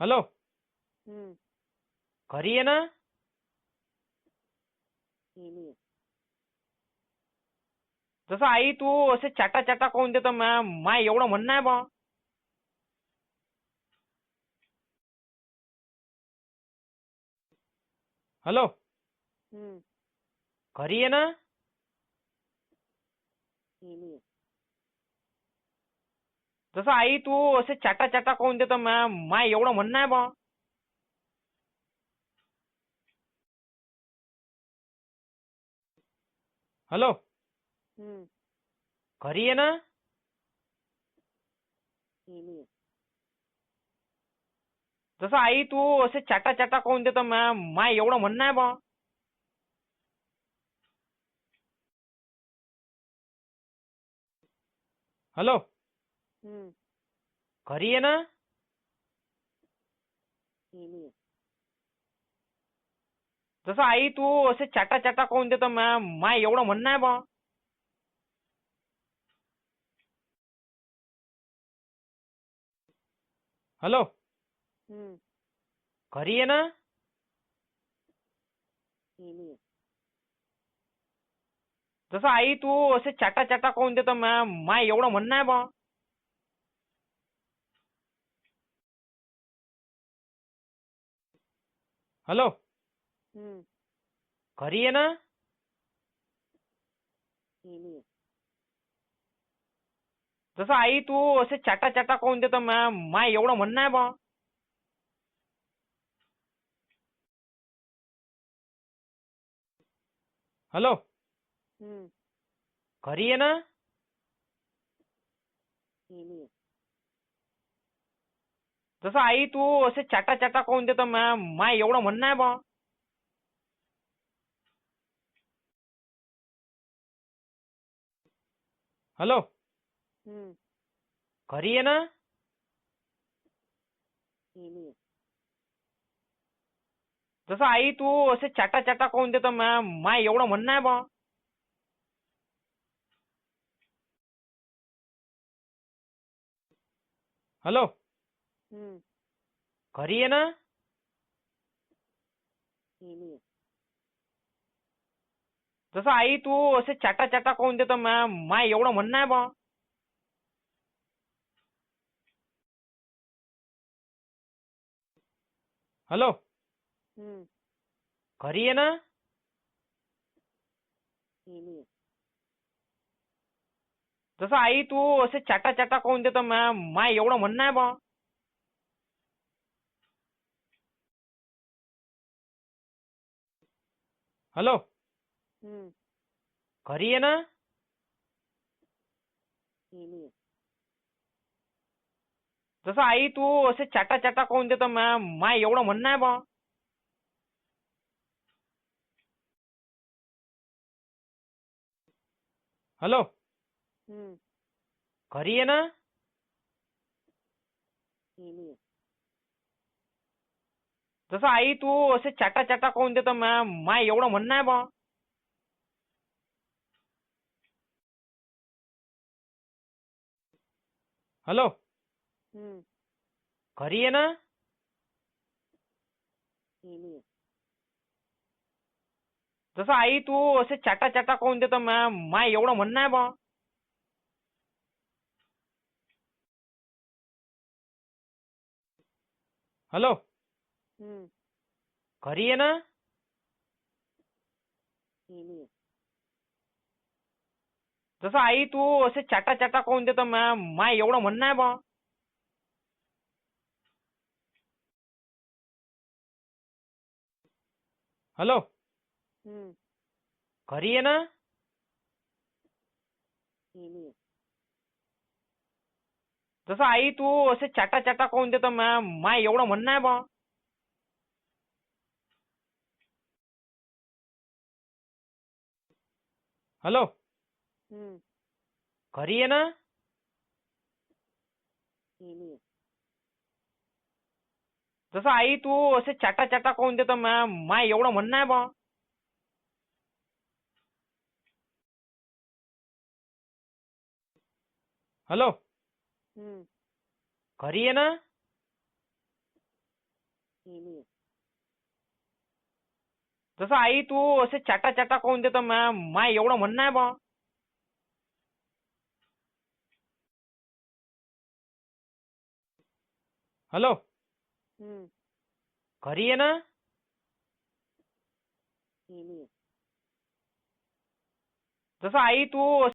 Hello. घरी ये ना. जसं आई तू असे चाटा चाटा कोण देतं मा माय एवढं म्हणणं आहे बा. हॅलो. घरी ये ना. जसं आई तू असे चाटा चाटा कोण देतं मा माय एवढं म्हणणं आहे बा हॅलो? घरी ये ना. जसं आई तू असे चाटा चाटा कोण देतं मा माय एवढं म्हणणं आहे बा हॅलो? घरी ये ना. जसं आई तू असे चाटा चाटा कोण देतं मा माय एवढं म्हणणं आहे बा. हॅलो. घरी ये ना. जसं आई तू असे चाटा चाटा कोण देतं मा माय एवढं म्हणणं आहे बा. हॅलो? घरी ये ना. जसं आई तू असे चाटा चाटा कोण देतं मा माय एवढं म्हणणं आहे बा. हॅलो? घरी ये ना. जसं आई तू असे चाटा चाटा कोण देतं मा माय एवढं म्हणणं आहे बा. हॅलो. घरी ये ना. जसं आई तू असे चाटा चाटा कोण देतं मा माय एवढं म्हणणं आहे बा. हॅलो. घरी ये ना. जसं आई तू असे चाटा चाटा कोण देतं मा माय एवढं म्हणणं आहे बा. हॅलो. घरी ये ना. जसं आई तू असे चाटा चाटा कोण देतं मा माय एवढं म्हणणं आहे बा. हॅलो. घरी ये ना. जसं आई तू असे चाटा चाटा कोण देतं मा माय एवढं म्हणणं आहे बा. हॅलो. घरी ये ना. जसं आई तू असे चाटा चाटा कोण देतं मा माय एवढं म्हणणं आहे बा. हॅलो? घरी ये ना. जसं आई तू असे चाटा चाटा कोण देतं मा माय एवढं म्हणणं आहे बा. हॅलो? घरी ये ना. जसं आई तू असे चाटा चाटा कोण देतं मा माय एवढं म्हणणं आहे बा. हॅलो. घरी ये ना. जसं आई तू असे चाटा चाटा कोण देतं मा माय एवढं म्हणणं आहे बा. हॅलो. घरी ये ना. जसं आई तू असे चाटा चाटा कोण देतं मा माय एवढं म्हणणं आहे बा. हॅलो. घरी ये ना. जसं आई तू असे चाटा चाटा काऊन देतो मॅम माय एवढं म्हणणं आहे बा. हॅलो? घरी ये ना. जसं आई तू